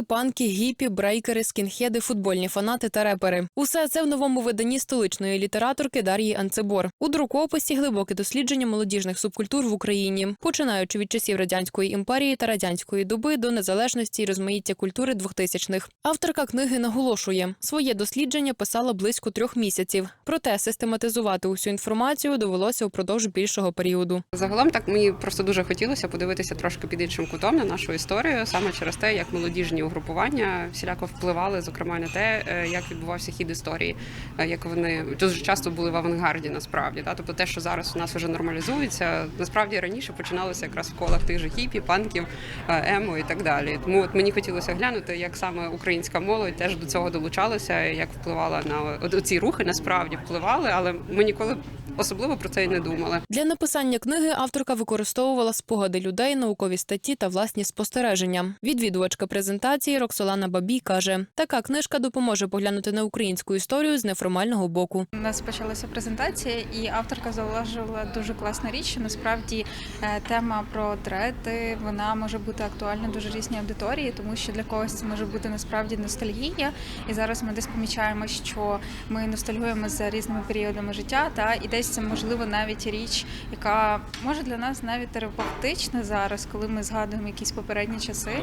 Дреди, панки, гіпі, брейкери, скінхеди, футбольні фанати та репери. Усе це в новому виданні столичної літераторки Дар'ї Анцебор. У друкописі глибоке дослідження молодіжних субкультур в Україні, починаючи від часів радянської імперії та радянської доби до незалежності і розмаїття культури 2000-х. Авторка книги наголошує, своє дослідження писала близько трьох місяців. Проте систематизувати усю інформацію довелося упродовж більшого періоду. Загалом так мені просто дуже хотілося подивитися трошки під іншим кутом на нашу історію, саме через те, як молодіжні угрупування всіляко впливали, зокрема на те, е, як відбувався хід історії, е, як вони дуже часто були в авангарді, насправді. Да? Тобто те, що зараз у нас вже нормалізується, насправді раніше починалося якраз в колах тих же хіпі, панків, е, емо і так далі. Тому от мені хотілося глянути, як саме українська молодь теж до цього долучалася, як впливала на ці рухи, насправді впливали, але ми ніколи особливо про це й не думали. Для написання книги авторка використовувала спогади людей, наукові статті та власні спостереження. Відвідувачка презентації Роксолана Бабій каже: така книжка допоможе поглянути на українську історію з неформального боку. У нас почалася презентація, і авторка зауважила дуже класну річ. що Насправді е, тема про дреди вона може бути актуальна дуже різній аудиторії, тому що для когось це може бути насправді ностальгія. І зараз ми десь помічаємо, що ми ностальгуємо за різними періодами життя, та і десь це можливо навіть річ, яка може для нас навіть терапевтична зараз, коли ми згадуємо якісь попередні часи,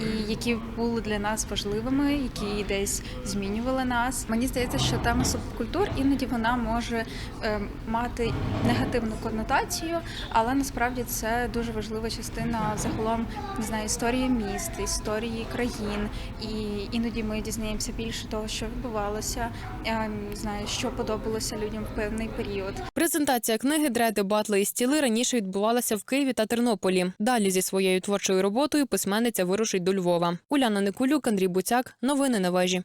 і які були для нас важливими, які десь змінювали нас. Мені здається, що тема субкультур іноді вона може е, мати негативну коннотацію, але насправді це дуже важлива частина загалом не знаю, історії міст, історії країн. І іноді ми дізнаємося більше того, що відбувалося, е, не знаю, що подобалося людям в певний період. Презентація книги Дреди, батли і стіли раніше відбувалася в Києві та Тернополі. Далі зі своєю творчою роботою письменниця вирушить до Львова. Уляна Никулюк, Андрій Буцяк. Новини на вежі.